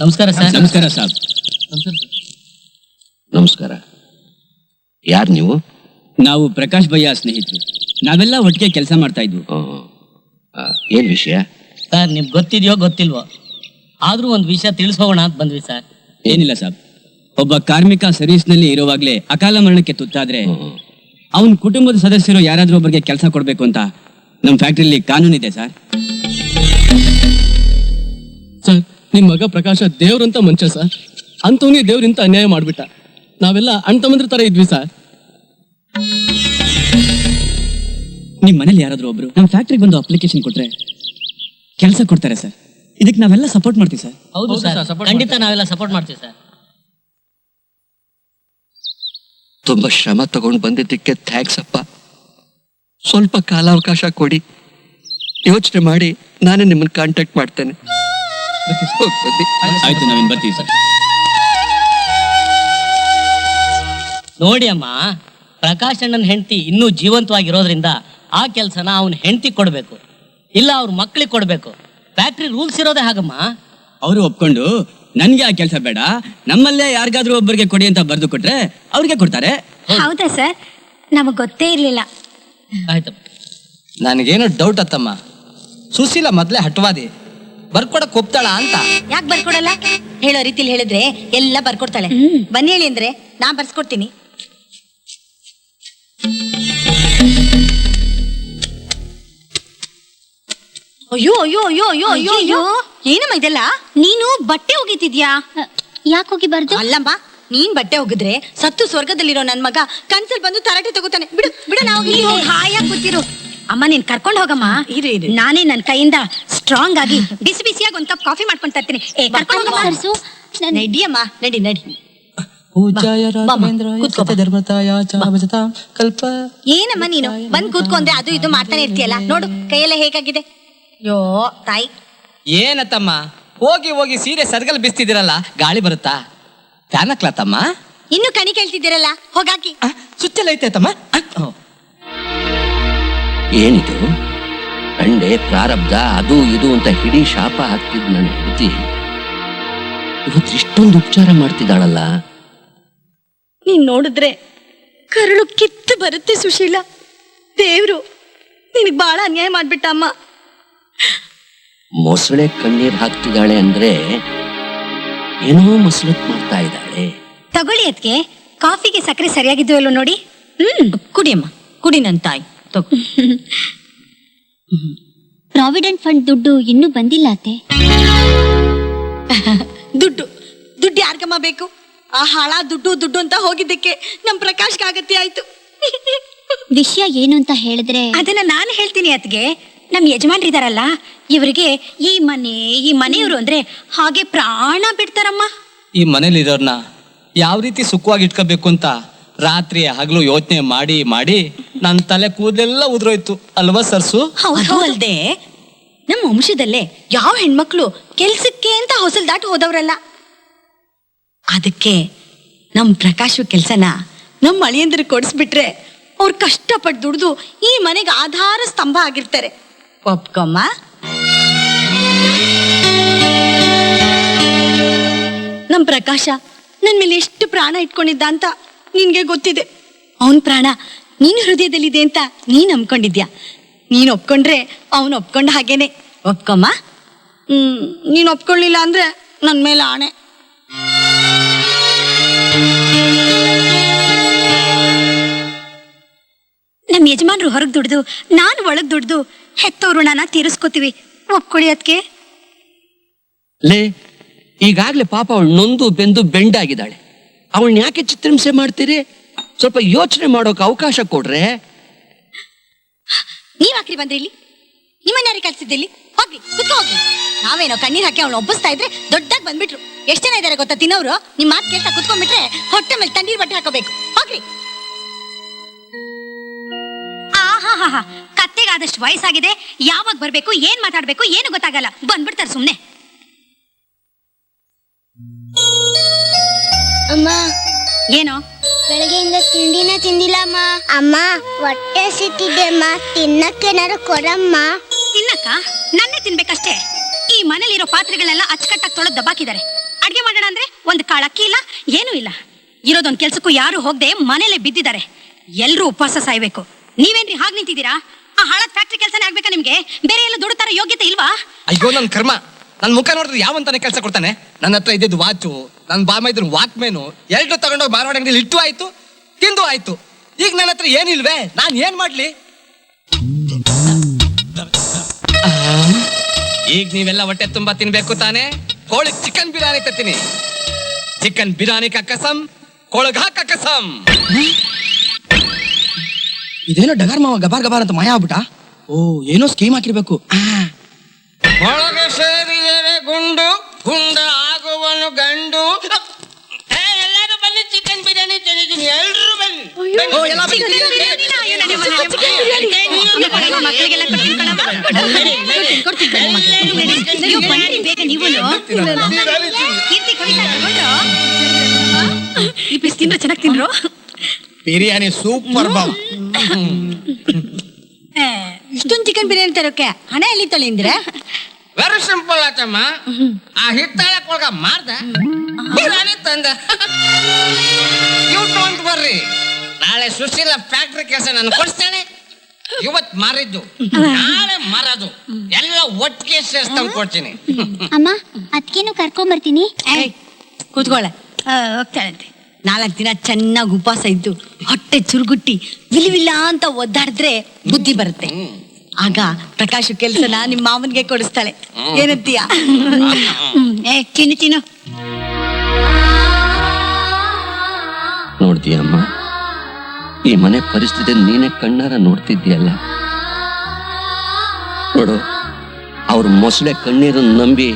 ನಮಸ್ಕಾರ ಸರ್. ನಮಸ್ಕಾರ ಸಾಬ್ ನಮಸ್ಕಾರ. ಯಾರು ನೀವು? ನಾವು ಪ್ರಕಾಶ್ ಭಯ್ಯ ಸ್ನೇಹಿತರು. ನಾವೆಲ್ಲ ಒಟ್ಟಿಗೆ ಕೆಲಸ ಮಾಡ್ತಾ ಇದ್ವು. ಏನ್ ವಿಷಯ? ಸರ್ ನಿಮ್ಗೆ ಗೊತ್ತಿದೆಯೋ ಗೊತ್ತಿಲ್ವೋ? ಆದ್ರೂ ಒಂದು ವಿಷಯ ತಿಳಿಸೋಣ ಅಂತ ಬಂದ್ವಿ ಸರ್. ಏನಿಲ್ಲ ಸಾಬ್ ಒಬ್ಬ ಕಾರ್ಮಿಕ ಸರ್ವಿಸ್ನಲ್ಲಿ ಇರುವಾಗಲೇ ಅಕಾಲ ಮರಣಕ್ಕೆ ತುತ್ತಾದ್ರೆ. ಅವನ ಕುಟುಂಬದ ಸದಸ್ಯರು ಯಾರಾದ್ರೂ ಒಬ್ಬರಿಗೆ ಕೆಲಸ ಕೊಡ್ಬೇಕು ಅಂತ ನಮ್ಮ ಫ್ಯಾಕ್ಟ್ರಿಲಿ ಕಾನೂನಿದೆ ಸರ್. ನಿಮ್ ಮಗ ಪ್ರಕಾಶ ದೇವ್ರಂತ ಮನುಷ್ಯ ಸರ್. ಅಂತವನೇ ದೇವ್ರಿಂತ ಅನ್ಯಾಯ ಮಾಡ್ಬಿಟ್ಟ. ನಾವೆಲ್ಲ ಅಣ್ಣ ತಮ್ಮಂದ್ರ ತರ ಇದ್ವಿ ಸರ್. ನಿಮ್ ಮನೇಲಿ ಯಾರಾದ್ರೂ ಒಬ್ರು ನಮ್ಮ ಫ್ಯಾಕ್ಟ್ರಿಗೆ ಬಂದು ಅಪ್ಲಿಕೇಶನ್ ಕೊಟ್ರೆ ಕೆಲಸ ಕೊಡ್ತಾರೆ ಸರ್. ಇದಕ್ಕೆ ನಾವೆಲ್ಲ ಸಪೋರ್ಟ್ ಮಾಡ್ತೀವಿ ಸರ್. ಹೌದು ಸರ್. ಖಂಡಿತ ನಾವೆಲ್ಲ ಸಪೋರ್ಟ್ ಮಾಡ್ತೀವಿ ಸರ್. ತುಂಬಾ ಶ್ರಮ ತಗೊಂಡು ಬಂದಿದ್ದಕ್ಕೆ ಥ್ಯಾಂಕ್ಸ್ ಅಪ್ಪ. ಸ್ವಲ್ಪ ಕಾಲಾವಕಾಶ ಕೊಡಿ. ಯೋಚನೆ ಮಾಡಿ ನಾನೇ ನಿಮ್ಮನ್ನ ಕಾಂಟ್ಯಾಕ್ಟ್ ಮಾಡ್ತೇನೆ. ಆಯ್ತು ನಾವಿನ್ ಬರ್ತೀವಿ ಸರ್. ನೋಡಿ ಅಮ್ಮ ಪ್ರಕಾಶ್ ಅಣ್ಣನ ಹೆಂಡತಿ ಇನ್ನೂ ಜೀವಂತವಾಗಿರೋದ್ರಿಂದ ಆ ಕೆಲಸನ ಅವನ ಹೆಂಡತಿ ಕೊಡ್ಬೇಕು. ಇಲ್ಲ ಅವ್ರ ಮಕ್ಳಿಗೆ ಕೊಡ್ಬೇಕು. ಫ್ಯಾಕ್ಟ್ರಿ ರೂಲ್ಸ್ ಇರೋದೇ ಹಾಗಮ್ಮ. ಅವರು ಒಪ್ಕೊಂಡು ನನ್ಗೆ ಆ ಕೆಲಸ ಬೇಡ ನಮ್ಮಲ್ಲೇ ಯಾರಿಗಾದ್ರೂ ಒಬ್ಬರಿಗೆ ಕೊಡಿ ಅಂತ ಬರ್ದು ಕೊಟ್ರೆ ಅವ್ರಿಗೆ ಕೊಡ್ತಾರೆ. ಹೌದಾ. ಸರ್? ನಮಗ್ ಗೊತ್ತೇ ಇರ್ಲಿಲ್ಲ. ಆಯ್ತಮ್ಮ. ನನಗೇನು ಡೌಟ್ ಅತ್ತಮ್ಮ. ಸುಶೀಲ ಮೊದಲೇ ಹಠವಾದಿ. ಬರ್ಕೊಡಕ್ ಒಪ್ತಾಳ ಅಂತ. ಯಾಕೆ ಬರ್ಕೊಡಲ್ಲ? ಹೇಳೋ ರೀತಿಲಿ ಹೇಳಿದ್ರೆ ಎಲ್ಲ ಬರ್ಕೊಡ್ತಾಳೆ. ಬನ್ನಿ ಹೇಳಿ ಅಂದ್ರೆ ನಾ ಬರ್ಸ್ಕೊಡ್ತೀನಿ. ಅಯ್ಯೋ ಅಯ್ಯೋ ಅಯ್ಯೋ ಅಯ್ಯೋ ಅಯ್ಯೋ ಅಯ್ಯೋ. ಏನಮ್ಮ ಇದೆಲ್ಲ? ನೀನು ಬಟ್ಟೆ ಒಗಿತಿದ್ಯಾ? ಯಾಕೆ ಹೋಗಿಬಾರ್ದು ಅಲ್ಲಮ್ಮ ನೀನ್ ಬಟ್ಟೆ ಹೋಗಿದ್ರೆ ಸತ್ತು ಸ್ವರ್ಗದಲ್ಲಿರೋ ನನ್ ಮಗ ಕನ್ಸಲ್ ಬಂದು ತರಾಟೆ ತಗೋತಾನೆ. ಬಿಡು ಬಿಡು ನಾವು ಹಾಯಾಗಿ ಕೂತಿರು. ಅಮ್ಮ ನೀನ್ ಕರ್ಕೊಂಡು ಹೋಗಮ್ಮ. ಇರು, ಇರು. ನಾನೇ ನನ್ನ ಕೈಯಿಂದ ಸ್ಟ್ರಾಂಗ್ ಆಗಿ ಬಿಸಿ ಬಿಸಿಯಾಗಿ ಒಂದ್ ಕಪ್ ಕಾಫಿ ಮಾಡ್ಕೊಂಡ್ ತರ್ತೀನಿ. ಏ ಕರ್ಕೊಂಡು ಹೋಗಮ್ಮ. ನಡಿಯಮ್ಮ ನಡಿ ನಡಿ ಪೂಜಾಯ ರಾಘವೇಂದ್ರಾಯ ಕೂತ್ಕೋ. ಬಾ. ಸತ್ಯಧರ್ಮತಾಯ ಚ ಭಜತಾಂ ಕಲ್ಪ ಏನಮ್ಮ ನೀನು? ಬಂದ್ ಕೂತ್ಕೊಂಡ್ರೆ ಅದು ಇದು ಮಾಡ್ತಾನೆ ಇರ್ತೀಯಲ್ಲ. ನೋಡು ಕೈಯೆಲ್ಲ ಹೇಗಾಗಿದೆ? ಯೋ ತಾಯಿ. ಏನತ್ತಮ್ಮ? ಹೋಗಿ ಹೋಗಿ ಸೀರೆ ಸರ್ಗಲ್ ಬಿಸ್ತಿದಿರಲ್ಲ ಗಾಳಿ ಬರುತ್ತಾ? ಫ್ಯಾನ್ ತಮ್ಮ ಇನ್ನು ಕಣಿ ಕೇಳ್ತಿದ್ದೀರಲ್ಲ ಹೋಗಾಕಿ. ಆ, ಸುಚ್ಚೆಲ್ಲ ಹೋ. ಏನಿದು? ಕಂಡೆ ಪ್ರಾರಬ್ಧ ಅದು ಇದು ಅಂತ ಹಿಡಿ ಶಾಪ ಹಾಕ್ತಿದ್ ನನ್ನ ಹೆಂಡತಿ. ಇವತ್ತು ಇಷ್ಟೊಂದು ಉಪಚಾರ ಮಾಡ್ತಿದ್ದಾಳಲ್ಲ. ನೀನ್ ನೋಡಿದ್ರೆ ಕರುಳು ಕಿತ್ತು ಬರುತ್ತೆ ಸುಶೀಲ. ದೇವ್ರು ನಿನಗ್ ಬಹಳ ಅನ್ಯಾಯ ಮಾಡ್ಬಿಟ್ಟ ಅಮ್ಮ. ಮೊಸಳೆ ಕಣ್ಣೀರ್ ಹಾಕ್ತಿದ್ದಾಳೆ ಅಂದ್ರೆ ಏನೋ ಮಸಲತ್ ಮಾಡ್ತಾ ಇದ್ದಾಳೆ. ತಗೊಳ್ಳಿ ಅದಕ್ಕೆ ಕಾಫಿಗೆ ಸಕ್ಕರೆ ಸರಿಯಾಗಿದ್ದು ಅಲ್ಲೋ ನೋಡಿ. ಹ್ಮ್. ಕುಡಿಯಮ್ಮ ಕುಡಿ ನನ್ನ ತಾಯಿ. ತಗೋ. ಪ್ರಾವಿಡೆಂಟ್ ಫಂಡ್ ದುಡ್ಡು ಇನ್ನೂ ಬಂದಿಲ್ಲ ಅತ್ತೆ. ದುಡ್ಡು ದುಡ್ಡು ಯಾರ್ಗಮ್ಮ ಬೇಕು? ಆ ಹಾಳ ದುಡ್ಡು ದುಡ್ಡು ಅಂತ ಹೋಗಿದ್ದಕ್ಕೆ ನಮ್ ಪ್ರಕಾಶ್ ಆಗತ್ತೆ ಆಯ್ತು. ವಿಷಯ ಏನು ಅಂತ ಹೇಳಿದ್ರೆ ಅದನ್ನ ನಾನು ಹೇಳ್ತೀನಿ ಅತ್ಗೆ ನಮ್ ಯಜಮಾನ್ರಿದಾರಲ್ಲ ಇವರಿಗೆ ಈ ಮನೆ ಈ ಮನೆಯವರು ಅಂದ್ರೆ ಹಾಗೆ ಪ್ರಾಣ ಬಿಡ್ತಾರಮ್ಮ. ಈ ಮನೇಲಿ ಇರೋರ್ನ ಯಾವ ರೀತಿ ಸುಖವಾಗಿ ಇಟ್ಕೋಬೇಕು ಅಂತ ರಾತ್ರಿ ಹಗಲು ಯೋಚನೆ ಮಾಡಿ ಮಾಡಿ ನನ್ನ ತಲೆ ಕೂದಲೆಲ್ಲ ಉದುರೋಯ್ತು. ಅಲ್ವಾ ಸರ್ಸು? ಅದು ಅಲ್ದೆ ನಮ್ಮ ವಂಶದಲ್ಲೇ ಯಾವ ಹೆಣ್ಮಕ್ಳು ಕೆಲ್ಸಕ್ಕೆ ಅಂತ ಹೊಸಲ್ ದಾಟಿ ಹೋದವ್ರಲ್ಲ. ಅದಕ್ಕೆ ನಮ್ ಪ್ರಕಾಶ್ ಕೆಲ್ಸನ ನಮ್ ಅಳಿಯಂದ್ರ ಕೊಡಿಸ್ಬಿಟ್ರೆ ಅವ್ರು ಕಷ್ಟಪಟ್ಟು ದುಡ್ದು ಈ ಮನೆಗೆ ಆಧಾರ ಸ್ತಂಭ ಆಗಿರ್ತಾರೆ. ಒಪ್ಕೊಮ್ಮ? ನಮ್ ಪ್ರಕಾಶ ನನ್ನ ಮೇಲೆ ಎಷ್ಟು ಪ್ರಾಣ ಇಟ್ಕೊಂಡಿದ್ದ ಅಂತ ನಿನ್ಗೆ ಗೊತ್ತಿದೆ. ಅವನ್ ಪ್ರಾಣ ನಿನ್ ಹೃದಯದಲ್ಲಿದೆ ಅಂತ ನೀನ್ ನಂಬ್ಕೊಂಡಿದ್ಯಾ? ನೀನ್ ಒಪ್ಕೊಂಡ್ರೆ ಅವನ್ ಒಪ್ಕೊಂಡ ಹಾಗೇನೆ. ಒಪ್ಕೊಮ್ಮ? ಹ್ಮ್, ನೀನ್ ಒಪ್ಕೊಳ್ಳಿಲ್ಲ ಅಂದ್ರೆ ನನ್ ಮೇಲೆ ಆಣೆ. ನಮ್ ಯಜಮಾನ್ರು ಹೊರಗ್ ದುಡ್ದು, ನಾನು ಒಳಗ್ ದುಡ್ದು ಹೆತ್ತವ್ರು ಋಣನ ತೀರಿಸ್ಕೋತೀವಿ. ಒಪ್ಕೊಳ್ಳಿ ಅದಕ್ಕೆ ಲೇ, ಈಗಾಗ್ಲೇ ಪಾಪ ಅವಳು ನೊಂದು ಬೆಂದು ಬೆಂಡಾಗಿದ್ದಾಳೆ. ಅವಳನ್ನ ಯಾಕೆ ಚಿತ್ರಹಿಂಸೆ ಮಾಡ್ತೀರಿ? ಸ್ವಲ್ಪ ಯೋಚನೆ ಮಾಡೋಕೆ ಅವಕಾಶ ಕೊಡ್ರೆ? ನೀವಾಕ್ರಿ ಬಂದ್ರಿ ಇಲ್ಲಿ. ನಿಮ್ಮನ್ನ ಕಲ್ಸಿದ್ದಿಲ್ಲಿ ಹೋಗ್ರಿ ಕುತ್ಕೋ ಹೋಗ್ರಿ ನಾವೇನೋ ಕಣ್ಣೀರ್ ಹಾಕಿ ಅವಳು ಒಬ್ಬಿಸ್ತಾ ಇದ್ರೆ ದೊಡ್ಡಾಗಿ ಬಂದ್ಬಿಟ್ರು. ಎಷ್ಟು ಜನ ಇದಾರೆ ಗೊತ್ತಾ ತಿನ್ನೋರು ನಿಮ್ಮ ಮಾತು ಕೇಳ್ತಾ ಕುತ್ಕೊಂಡ್ಬಿಟ್ರೆ ಹೊಟ್ಟೆ ಮೇಲೆ ತಣ್ಣೀರ್ ಬಟ್ಟೆ ಹಾಕೋಬೇಕು. ಹೋಗ್ರಿ ಆಹಾಹಾ ಕತ್ತೆಗಾದಷ್ಟು ವಯಸ್ಸಾಗಿದೆ. ಯಾವಾಗ ಬರ್ಬೇಕು, ಏನ್ ಮಾತಾಡ್ಬೇಕು, ಏನು ಗೊತ್ತಾಗಲ್ಲ. ಬಂದ್ಬಿಡ್ತಾರೆ ಸುಮ್ನೆ. ಏನೋ? ಬೆಳಗ್ಗೆಯಿಂದ ತಿಂಡಿನ ತಿಂದಿಲ್ಲ ಅಮ್ಮ ಅಮ್ಮ ಹೊಟ್ಟೆ ಸಿಟ್ಟಿದೆ ಅಮ್ಮ ತಿನ್ನಕ್ಕೇನಾರು ಕೊಡಮ್ಮ. ತಿನ್ನಕ್ಕ? ನನ್ನೇ ತಿನ್ಬೇಕಷ್ಟೇ. ಈ ಮನೇಲಿರೋ ಪಾತ್ರೆಗಳೆಲ್ಲ ಅಚ್ಚುಕಟ್ಟಾಗಿ ತೊಳೆದು ದಬ್ಬಾಕಿದ್ದಾರೆ. ಅಡ್ಗೆ ಮಾಡೋಣ ಅಂದ್ರೆ ಒಂದು ಕಾಳ ಅಕ್ಕಿ ಇಲ್ಲ ಏನೂ ಇಲ್ಲ. ಇರೋದೊಂದು ಕೆಲ್ಸಕ್ಕೂ ಯಾರು ಹೋಗದೆ ಮನೇಲೆ ಬಿದ್ದಿದ್ದಾರೆ. ಎಲ್ರೂ ಉಪವಾಸ ಸಾಯ್ಬೇಕು. ನೀವೇನ್ರಿ ಹಾಗೆ ನಿಂತಿದ್ದೀರಾ? ಆ ಹಾಳಾದ ಫ್ಯಾಕ್ಟ್ರಿ ಕೆಲಸನೇ ಆಗ್ಬೇಕಾ ನಿಮ್ಗೆ? ಬೇರೆ ಎಲ್ಲ ದುಡ್ಡು ಯೋಗ್ಯತೆ ಇಲ್ವಾ? ಅಯ್ಯೋ ನನ್ ಕರ್ಮ. ನನ್ ಮುಖ ನೋಡಿದ್ರೆ ಯಾವಂತಾನೆ ಕೆಲಸ ಕೊಡ್ತಾನೆ? ನನ್ನ ಹತ್ರ ಇದ್ದಿದ್ದು ವಾಚು ನನ್ನ ಬಾಮ ಇದ್ರ ವಾಕ್ಮೇನು ಎರಡು ತಗೊಂಡೋಗಿ ಮಾರವಾಡ ಅಂಗಡಿಲಿ ಇಟ್ಟು ಆಯ್ತು ತಿಂದು ಆಯ್ತು. ಈಗ ನನ್ನ ಹತ್ರ ಏನಿಲ್ವೇ? ನಾನ್ ಏನ್ ಮಾಡ್ಲಿ? ಈಗ ನೀವೆಲ್ಲ ಹೊಟ್ಟೆ ತುಂಬಾ ತಿನ್ಬೇಕು ತಾನೆ? ಕೋಳಿ ಚಿಕನ್ ಬಿರಿಯಾನಿ ತತ್ತೀನಿ. ಚಿಕನ್ ಬಿರಿಯಾನಿ ಕಕ್ಕಸಂ ಕೋಳಗ ಕಕ್ಕಸಂ ಕಸಂ. ಇದೇನೋ ಡಗಾರ್ ಮಾವ ಗಬಾರ್ ಗಬಾರ್ ಅಂತ ಮಾಯ ಆಗ್ಬಿಟ್ಟ? ಓ ಏನೋ ಸ್ಕೀಮ್ ಹಾಕಿರ್ಬೇಕು. ಒಳಗೆ ಸೇರಿದರೆ ಗುಂಡು ಗುಂಡ ಆಗುವನು ಗಂಡು ಎಲ್ಲರೂ ಬನ್ನಿ ಚಿಕನ್ ಬಿರಿಯಾನಿ ತಿಂದಿದ್ದೀನಿ ಎಲ್ಲರೂ ಬನ್ನಿ ಓ, ಎಲ್ಲ ಬನ್ನಿ. ಮಕ್ಕಳಿಗೆಲ್ಲ ಕೊಡ್ತೀನಿ ಕಣವ್ವ. ಕೊಡ್ತೀನಿ, ಕೊಡ್ತೀನಿ. ಅಯ್ಯೋ, ಬನ್ನಿ ಬೇಗ ನೀವುನು. ಕೀರ್ತಿ ಕವಿತಾ ತಗೊಂಡ್ರು? ಈ ಪೀಸ್ ತಿಂದ್ರೆ ಚೆನ್ನಾಗಿ ತಿನ್ರು ಬಿರಿಯಾನಿ ಸೂಪರ್ ಬಾವ್ ಇಷ್ಟೊಂದು ಚಿಕನ್ ಬಿರಿಯಾನಿ ತರೋಕೆ ಹಣ ಎಲ್ಲಿ ತೊಳೆಂದ್ರೆ ವೆರಿ ಸಿಂಪಲ್ ಆಚಮ್ಮ. ಆ ಹಿತ್ತಾಳಕ್ ಕೊಳಗ ಮಾರ್ದ? ಬಿರಿಯಾನಿ ತಂದ. ಯು ಡೋಂಟ್ ಬರ್ರಿ ನಾಳೆ ಸುಶೀಲ ಫ್ಯಾಕ್ಟ್ರಿ ಕೆಲಸ ನಾನು ಕೊಡಿಸ್ತಾಳೆ ಇವತ್ ಮಾರಿದ್ದು. ನಾಳೆ ಮಾರದು. ಎಲ್ಲ ಒಟ್ಟಿಗೆ ಸೇರ್ಸ್ತಾವ್ ಕೊಡ್ತೀನಿ. ಅಮ್ಮ ಅದಕ್ಕೇನು ಕರ್ಕೊಂಬರ್ತೀನಿ ಕೂತ್ಕೊಳ್ಳೆ. ಹೋಗ್ತಾಳಂತೆ ನಾಲ್ಕು ದಿನ ಚೆನ್ನಾಗಿ ಉಪವಾಸ ಇದ್ದು ಹೊಟ್ಟೆ ಚುರುಗುಟ್ಟಿ ವಿಲಿವಿಲ್ಲ ಅಂತ ಒದ್ದಾಡಿದ್ರೆ ಬುದ್ಧಿ ಬರುತ್ತೆ. ಆಗ ಪ್ರಕಾಶ್ ಕೆಲ್ಸನ ನಿಮ್ ಮಾವನ್ಗೆ ಕೊಡಿಸ್ತಾಳೆ. ಏನಂತೀಯ? ಏ ತಿನ್ನು ತಿನ್ನು. ನೋಡ್ತೀಯಮ್ಮ ಈ ಮನೆ ಪರಿಸ್ಥಿತಿ ನೀನೇ ಕಣ್ಣಾರ ನೋಡ್ತಿದ್ಯಲ್ಲ ನೋಡು ಅವ್ರ ಮೊಸಳೆ ಕಣ್ಣೀರನ್ನು ನಂಬಿ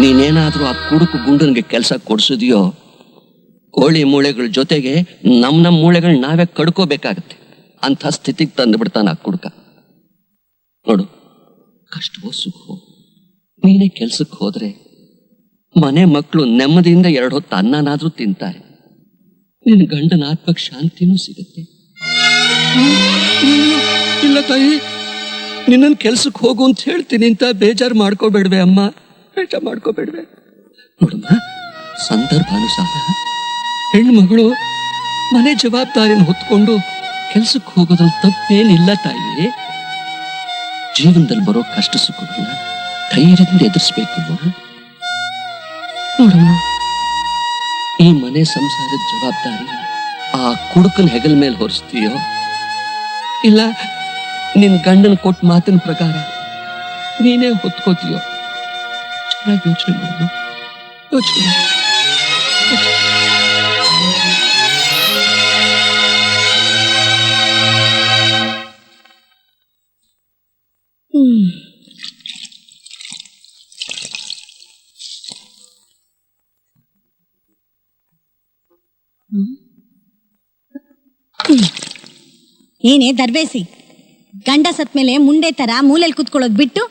ನೀನೇನಾದ್ರೂ ಆ ಕುಡುಕು ಗುಂಡನ್ಗೆ ಕೆಲಸ ಕೊಡ್ಸಿದ್ಯೋ? ಕೋಳಿ ಮೂಳೆಗಳ ಜೊತೆಗೆ ನಮ್ ನಮ್ ಮೂಳೆಗಳು ನಾವೇ ಕಡ್ಕೋಬೇಕಾಗತ್ತೆ. ಅಂಥ ಸ್ಥಿತಿಗೆ ತಂದು ಬಿಡ್ತಾನ ಆ ಕುಡುಕ. ನೋಡು, ಕಷ್ಟವೋ ಸುಖವೋ? ನೀನೇ ಕೆಲ್ಸಕ್ಕೆ ಹೋದ್ರೆ ಮನೆ ಮಕ್ಕಳು ನೆಮ್ಮದಿಯಿಂದ ಎರಡು ಹೊತ್ತು ಅನ್ನನಾದ್ರೂ ತಿಂತಾರೆ. ನಿನ್ನ ಗಂಡನ ಆತ್ಮಕ್ಕೆ ಶಾಂತಿನೂ ಸಿಗುತ್ತೆ. ಇಲ್ಲ ತಾಯಿ ನಿನ್ನನ್ ಕೆಲ್ಸಕ್ಕೆ ಹೋಗು ಅಂತ ಹೇಳ್ತೀನಿ ಅಂತ ಬೇಜಾರು ಮಾಡ್ಕೋಬೇಡ್ವೆ ಅಮ್ಮ. ಬೇಜಾರು ಮಾಡ್ಕೋಬೇಡ್ವೆ. ನೋಡಮ್ಮ ಸಂದರ್ಭಾನುಸಾರ ಹೆಣ್ಣು ಮಗಳು ಮನೆ ಜವಾಬ್ದಾರಿನ ಹೊತ್ಕೊಂಡು ಕೆಲ್ಸಕ್ಕೆ ಹೋಗೋದ್ರಲ್ಲಿ ತಪ್ಪೇನಿಲ್ಲ ತಾಯಿ. ಜೀವನದಲ್ಲಿ ಬರೋ ಕಷ್ಟ ಸುಖಗಳನ್ನ ಧೈರ್ಯದಿಂದ ಎದುರಿಸ್ಬೇಕು ನೋಡಮ್ಮ, ಈ ಮನೆ ಸಂಸಾರದ ಜವಾಬ್ದಾರಿ ಆ ಕುಡುಕನ ಹೆಗಲ ಮೇಲೆ ಹೊರಿಸ್ತೀಯೋ? ಇಲ್ಲ, ನಿನ್ ಗಂಡನ ಕೊಟ್ಟ ಮಾತಿನ ಪ್ರಕಾರ ನೀನೇ ಹೊತ್ಕೋತೀಯೋ? ಚೆನ್ನಾಗಿ ಯೋಚನೆ ಮಾಡೋದು ಯೋಚನೆ ಏನೇ ದರ್ಬೇಸಿ ಗಂಡ ಸತ್ ಮೇಲೆ ಮುಂಡೆ ತರ ಮೂಲೆಯಲ್ಲಿ ಕೂತ್ಕೊಳ್ಳೋದ್ ಬಿಟ್ಟು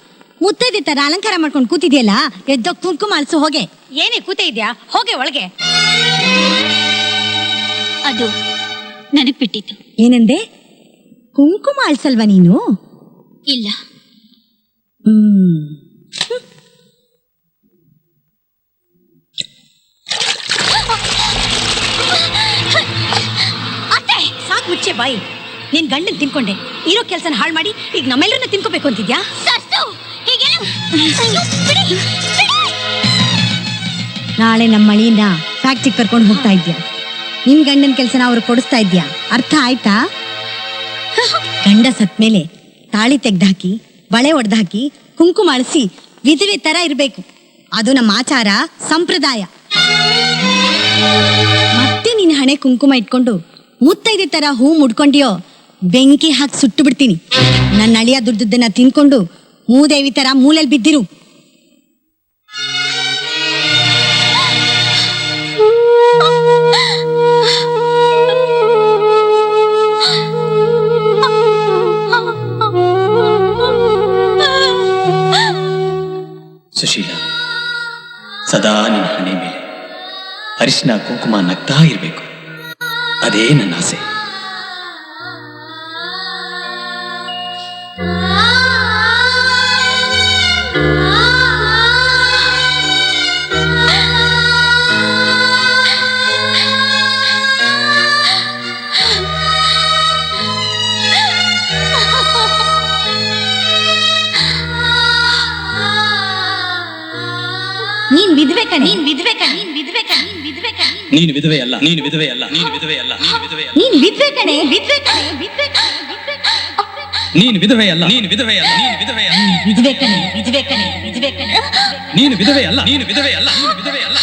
ಮುತ್ತೈದೆ ತರ ಅಲಂಕಾರ ಮಾಡ್ಕೊಂಡು ಕೂತಿದ್ಯಲ್ಲ ಎದ್ದ ಕುಂಕುಮ ಅಳಿಸು ಹೋಗೆ. ಏನೇ ಕೂತೆ ಇದ್ಯಾ? ಹೋಗೆ ಒಳಗೆ. ಅದು ನನಗ್ ಬಿಟ್ಟಿತ್ತು. ಏನಂದೆ? ಕುಂಕುಮ ಅಳಿಸಲ್ವ ನೀನು? ಇಲ್ಲ. ಹ್ಮ್. ಸಾಕ್ ಮುಚ್ಚೆ ಬಾಯಿ. ನಿನ್ ಗಂಡನ್ ತಿನ್ಕೊಂಡೆ. ಇರೋ ಕೆಲ್ಸನ ಹಾಳು ಮಾಡಿ ಈಗ ನಮ್ಮೆಲ್ಲರನ್ನ ತಿನ್ಕೋಬೇಕು ಅಂತಿದ್ಯಾ? ನಾಳೆ ನಮ್ಮ ಮಳಿನ ಫ್ಯಾಕ್ಟ್ರಿಗೆ ಕರ್ಕೊಂಡು ಹೋಗ್ತಾ ಇದ್ಯಾ? ನಿನ್ ಗಂಡನ್ ಕೆಲ್ಸನ ಅವ್ರು ಕೊಡಿಸ್ತಾ ಇದ್ಯಾ? ಅರ್ಥ ಆಯ್ತಾ? ಗಂಡ ಸತ್ ಮೇಲೆ ತಾಳಿ ತೆಗ್ದಾಕಿ ಬಳೆ ಒಡೆದಾಕಿ ಕುಂಕುಮ ಅಳಿಸಿ ವಿಧವೆ ತರ ಇರ್ಬೇಕು. ಅದು ನಮ್ಮ ಆಚಾರ ಸಂಪ್ರದಾಯ. ಮತ್ತೆ ನೀನ್ ಹಣೆ ಕುಂಕುಮ ಇಟ್ಕೊಂಡು ಮುತ್ತೈದೆ ತರ ಹೂ ಮುಡ್ಕೊಂಡಿಯೋ? ಬೆಂಕಿ ಹಾಕಿ ಸುಟ್ಟು ಬಿಡ್ತೀನಿ ನನ್ನ ಅಳಿಯ ದುಡ್ಡುದನ್ನ ತಿನ್ಕೊಂಡು ಮೂದೇವಿ ತರ ಮೂಲೆಲ್ ಬಿದ್ದಿರು. ಸುಶೀಲ, ಸದಾ ನಿನ್ನ ಹಣೆ ಮೇಲೆ ಅರಿಶಿನ, ಕುಂಕುಮ ನಗ್ತಾ ಇರಬೇಕು. ಅದೇ ನನ್ನ ಆಸೆ. ನೀನ್ ವಿಧವೆ ಕಣೆ ನೀನ್ ವಿಧವೆ ನೀನ್ ವಿಧವೆ ನೀನ್ ವಿಧವೆ ಕಣೆ ನೀನು ವಿಧವೆ ಅಲ್ಲ ನೀನು ವಿಧವೆ ಅಲ್ಲ ನೀನು ವಿಧವೆ ಅಲ್ಲ ನೀನು ವಿಧವೆ ಅಲ್ಲ ನೀನ್ ವಿಧವೆ ಕಣೆ ವಿಧವೆ ಕಣೆ ವಿಧವೆ ಕಣೆ ವಿಧವೆ ಕಣೆ. ನೀನು ವಿಧವೆ ಅಲ್ಲ ನೀನು ವಿಧವೆ ಅಲ್ಲ ನೀನು ವಿಧವೆ ಅಲ್ಲ ವಿಧವೆ ಕಣೆ ವಿಧವೆ ಕಣೆ ವಿಧವೆ ಕಣೆ. ನೀನು ವಿಧವೆ ನೀನು ವಿಧವೆ ಅಲ್ಲ ನೀನು ವಿಧವೆ ಅಲ್ಲ ನೀನು ವಿಧವೆ ಅಲ್ಲ